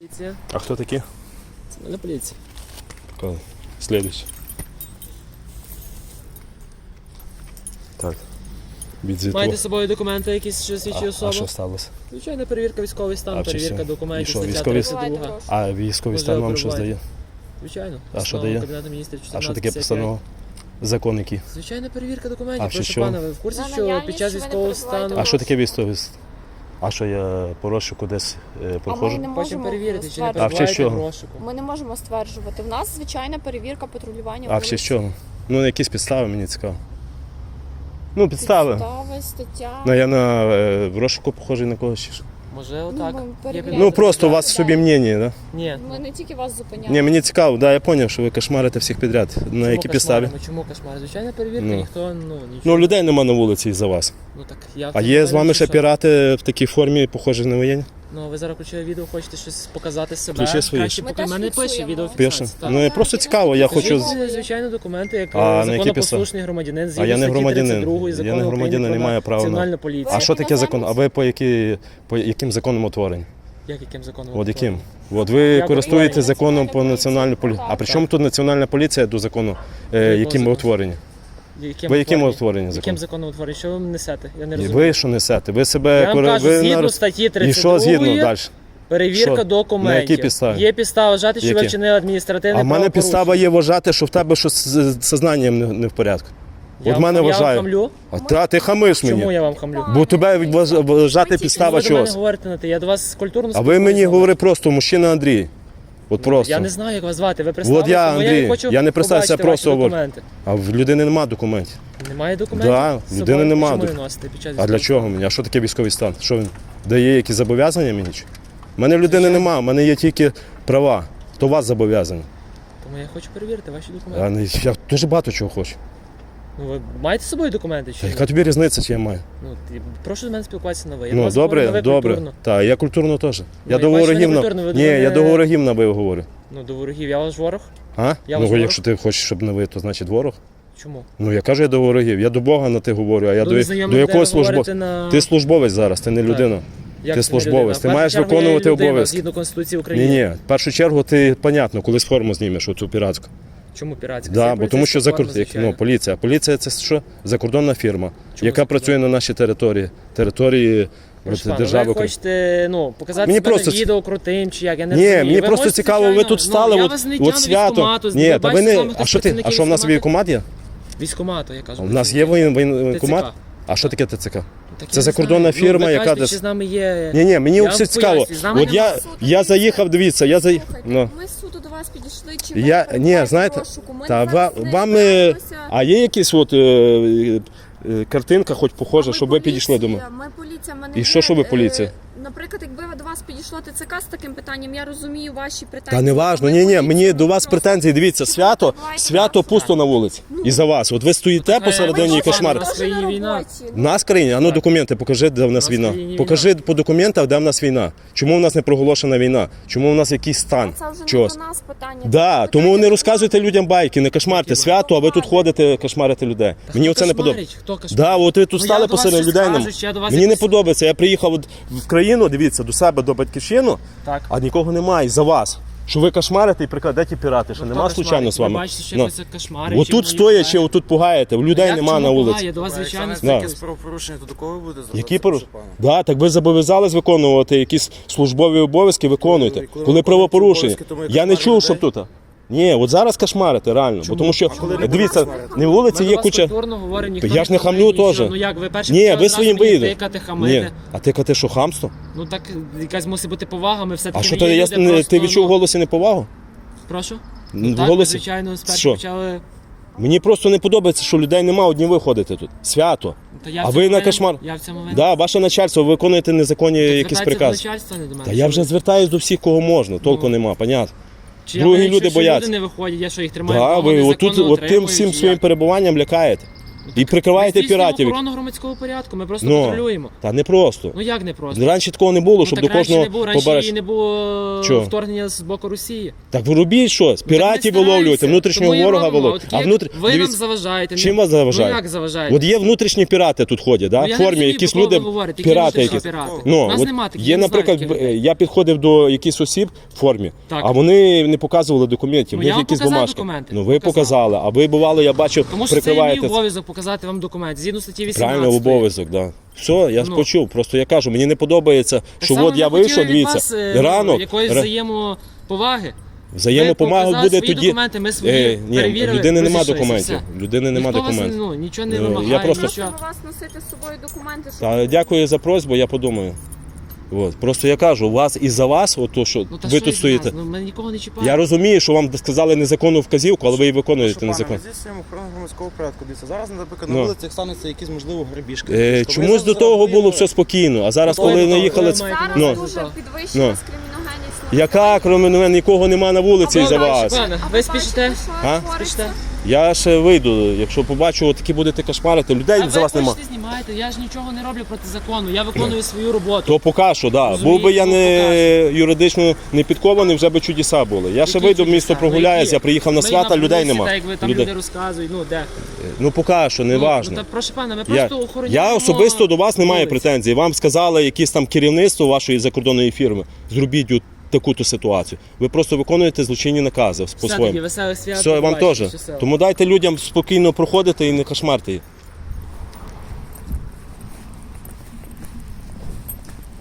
Поліція. А хто такі? Це мене поліція. Коли? Слідуючий. Так. Відзвітку. Маєте з собою документи, якісь що а, свідчі а що сталося? Звичайно, перевірка військовий стан, А, чи перевірка все? документів, І що, стаття військовий- 32. А військовий Може, стан вам що здає? Звичайно. А що дає? Кабінету міністрів А що таке 1455. постанова? Закон який? Звичайно, перевірка документів. А, ще Прошу що? пана, ви в курсі, За що наявність, під час що ви не військового перебуваєте стану... А що таке військовий? ст- А що я по розшуку десь е, А ми проходжу? не Хочемо можемо перевірити, чи не стверджувати. А в честь в розшуку. Ми не можемо стверджувати. В нас звичайна перевірка патрулювання. А честь чого? Ну, на якісь підстави мені цікаво. Ну, підстави. Підстави, стаття. Ну, я на е, в розшуку похожий на когось. чи що? Може, отак. ми Є перевіряємо. Ну, просто у вас в собі мнення, да? Ні. Ми не тільки вас зупиняємо. Ні, мені цікаво, да, я зрозумів, що ви кошмарите всіх підряд. На Чому які підставі? кошмаримо? Чому кошмар? Звичайно, перевірка, Ну. ніхто, ну, нічого. Ну, людей нема на вулиці із-за вас. Ну, так, я А є з вами ще що- пірати в такій формі, похожі на воєнні? Ну, ви зараз включили відео, хочете щось показати себе. Включи свої. Краще, Ми поки теж мене пише фіксуємо. відео Пише. Ну, я просто цікаво, я хочу. Покажіть, звичайно, документи, як А, на які законопослушний громадянин, А я не статті громадянин. 32 Я закону не України громадянин, про не маю права на- Національну поліцію. А що таке закон? А ви по, які, по яким законам утворені? Як яким законом? От яким? От ви Я користуєтесь законом по Національна національній поліції. А при чому тут національна поліція до закону, е, яким закону? утворені? Яким Ви яким утворені? утворені закон? Яким законом утворені? Що ви несете? Я не І розумію. ви що несете? Ви себе Я вам кажу, ви згідно нар- статті І 32 що згідно далі? перевірка Що? документів. На якій підставі? Є підстава вважати, що ви вчинили адміністративне А в мене правопорушення. підстава є вважати, що в тебе щось з з сознанням не, не в порядку. Я От вам- мене Я вам вважаю. хамлю? А та ти хамиш Чому я вам хамлю? Бо тебе вваж- вважати підстава ви до мене чогось. говорите на ти. Я до вас культурно А ви мені спілкуюся. говори просто, мужчина Андрій. От просто. Я не знаю, як вас звати. Ви представилися, я, тому Андрій. хочу Я не представився, я просто говорю. документи. А в людини немає документів. Немає документів? Да, З людини собою? нема Чому носите під час А для військового чого мені? А що таке військовий стан? Що він дає якісь зобов'язання мені? чи? У мене в людини нема, в мене є тільки права. То вас зобов'язані. Тому я хочу перевірити ваші документи. не- Я дуже багато чого хочу. Ну, ви маєте з собою документи чи Та ні? яка тобі різниця, чи я маю? Ну, ти- прошу з мене спілкуватися на ви. Я до Ну вас говорю на добре, ви добре. культурно. Так, я культурно теж. Ну, Я я до бачу, ви ворогів не на. культурно, ви до Ні, мене- я до ворогів на ви говорю. Ну, до ворогів. Я ваш ворог? А? Я ну, ваш якщо ти хочеш, щоб на ви, то значить ворог. Чому? Ну я кажу, я до ворогів. Я до Бога на ти говорю, а я До до, незнайомих до людей якого ви службовця? говорите на- Ти службовець зараз, ти не Так. людина. Як ти це не службовець, людина? ти В першу маєш чергу, я виконувати людина, обов'язки. Згідно Конституції Ні, України. ні. В першу чергу ти, понятно, колись форму знімеш, оцю піратську. Чому піратська? Да, бо тому що за ну, поліція. Поліція це що? Закордонна фірма, Чому яка закордонна? працює на нашій території, території от, пана, держави. Ви хочете ну, показати Мені себе просто на відео крутим чи як, я не Ні, розумію. мені Ви просто можете, цікаво, ви звичайно, тут стали, ну, я от, вас не от тягну свято. військкомату, Ні, та ви бачите, з не. А що ти? А працівників що в нас військкомату? військкомат є? Військкомату, я кажу. У нас є воєн- воєнкомат? ТЦК. А що таке ТЦК? Так Це я не закордонна знаю. фірма, ну, ви яка кажете, десь- чи з нами є... Ні, ні, мені Я все цікаво. поясню, з нами От я, я заїхав, дивіться, я заїхав. Слухайте, Ну. Ми з суду до вас підійшли, чи ви Я, не ні, в знаєте, розшуку? Ми та ва, нею вам, е, а є якісь от, е, е, картинка, хоч похожа, Ми щоб ви підійшли до мене? поліція, Ми поліція, ми не І є, що, що ви е, поліція? Наприклад, якби до вас підійшло ТЦК з таким питанням, я розумію ваші претензії. Та не важно, ні, ні, мені до вас претензії. Дивіться, свято, свято пусто на вулиці. І за вас. От ви стоїте Е, посередині і кошмарите. що, країні війна. нас країні, а ну документи, покажи, де в нас нас війна. Покажи по документах, де в нас війна. Чому в нас не проголошена війна? Чому в нас якийсь стан? Це вже Чогось. не до нас питання. Да, тому не розказуйте людям байки, не кошмарте свято, а ви тут ходите кошмарите людей. Мені оце не подобається. Хто кошмарить? Да, от ви тут Ну, стали до вас посеред щось людей. скажу, нам- чи я до вас Мені не якось- подобається. Я приїхав от в країну, дивіться, до себе до батьківщину, Так. а нікого немає за вас. Що ви кошмарите і прикладете пірати, що Ну, нема хто случайно кошмарить? з вами. Ви бачите, що Ну. якось кошмарить, Отут чи стоячи, отут пугаєте, у людей Як нема чому на вулиці. пугає? До вас, звичайно, Да. якесь правопорушення, то до кого ви будете звертатися? Які пору... Да, так ви зобов'язались виконувати якісь службові обов'язки, виконуйте. Коли- коли Коли правопорушення. виконуєте обов'язки, то ми Я не кошмаримо чув, щоб людей? тут. Ні, от зараз кошмарите, реально. Бо тому що, дивіться, на вулиці є куча. культурно ніхто Я ж не хамлю теж. Ну як, ви перші Ні, ви своїм виїдете. тикати, Ні. А ти кажете, що хамство? Ну так якась мусить бути повага, ми все-таки А що ти, я, не- ти відчув в ну, голосі неповагу? Прошу? Ну, так, ми, звичайно, спершу Що? почали... Мені просто не подобається, що людей нема, одні ви ходите тут. Свято. Та я А в ви на винен- кошмар. Я в цьому винен. Да, ваше начальство, ви виконуєте незаконні якісь звертайтеся прикази. начальства, не до мене. Та я вже звертаюсь до всіх, кого можна, толку Ну. нема, понятно. Чи я другі люди що бояться. люди не виходять, я що їх тримаю? Да, вдома, ви незаконно отут, от тим всім чи своїм як? перебуванням лякаєте. І прикриваєте піратів. охорону громадського порядку, ми просто Ну, контролюємо. Та не просто. Ну як не просто? Раніше такого не було, Ну, щоб так до раніше кожного не було, раніше побереш. і не було Чого? вторгнення з боку Росії. Так ви робіть щось, Ну, так піратів виловлюєте, внутрішнього Тому і ворога робимо. виловлюєте. От А як внутрі... Ви нам Дивіться, заважаєте. чим Ну, вас заважає? Ну як заважаєте? От є внутрішні пірати тут ходять, да? Ну, в я формі, розумію, якісь про кого люди, ви говорите, які пірати внутрішні якісь. пірати. Ну, Нас от нема таких, є, не знаю наприклад, таких б- людей. я підходив до якихось осіб в формі, Так. а вони не показували документів, Ну, в них вам якісь показав бумажки. документи. Ну ви Показав. показали, а ви бувало, я бачив, Тому що це мій прикриваєте. обов'язок показати вам документ. Згідно статті 18. Правильно, обов'язок, да. Все, я Ну. почув. Просто я кажу, мені не подобається, що от я вийшов, дивіться, е, ранок, якоїсь ра- взаємоповаги. взаємопомага буде свої тоді. документи, ми свої Е, ні, перевірили, людини нема розійшлися, документів. Людини нема Ніхто вас, документів. ну, нічого не Ну, я вимагає. просто- нічого. Просимо вас носити з собою документи, щоб Та, дякую за просьбу, я подумаю. От. Просто я кажу, у вас і за вас, от то, що Ну, та ви що тут із стоїте. нас? Ну, ми нікого не чіпаємо. Я розумію, що вам сказали незаконну вказівку, але ви її виконуєте пане, незаконно. Ми здійснюємо охорону громадського порядку. Дивіться, зараз, наприклад, Ну. на вулицях станеться якісь, можливо, грабіжки. Е, Тобто ви чомусь до того було все спокійно, а зараз, Ну, коли то- наїхали. то- ц- зараз Ну. дуже Ну. криміногенність. Яка, крім мене, нікого нема на вулиці А і за вас. Пане, ви спішите? А? Спішите? Я ще вийду, якщо побачу, такі будете кошмарити, людей А за ви вас нема. хочете знімаєте, я ж нічого не роблю проти закону, я виконую свою роботу. То поки що, да. Розумію, Був би я то не юридично не підкований, вже би чудеса були. Я ще Які вийду чудеса? місто Ну, прогуляюсь, які? я приїхав на Ми свята, людей вулиці, нема. Так, як ви там Людей. люди розказують, ну де? Ну поки що, не Ну, важно. Ну, та прошу пана, ми Я, просто охороняємо я особисто до вас не маю вулиці. претензій. Вам сказали якесь там керівництво вашої закордонної фірми. Зробіть от таку-то ситуацію. Ви просто виконуєте злочинні накази по-своєму. Все, вам теж. Тому дайте людям спокійно проходити і не кошмарте їх.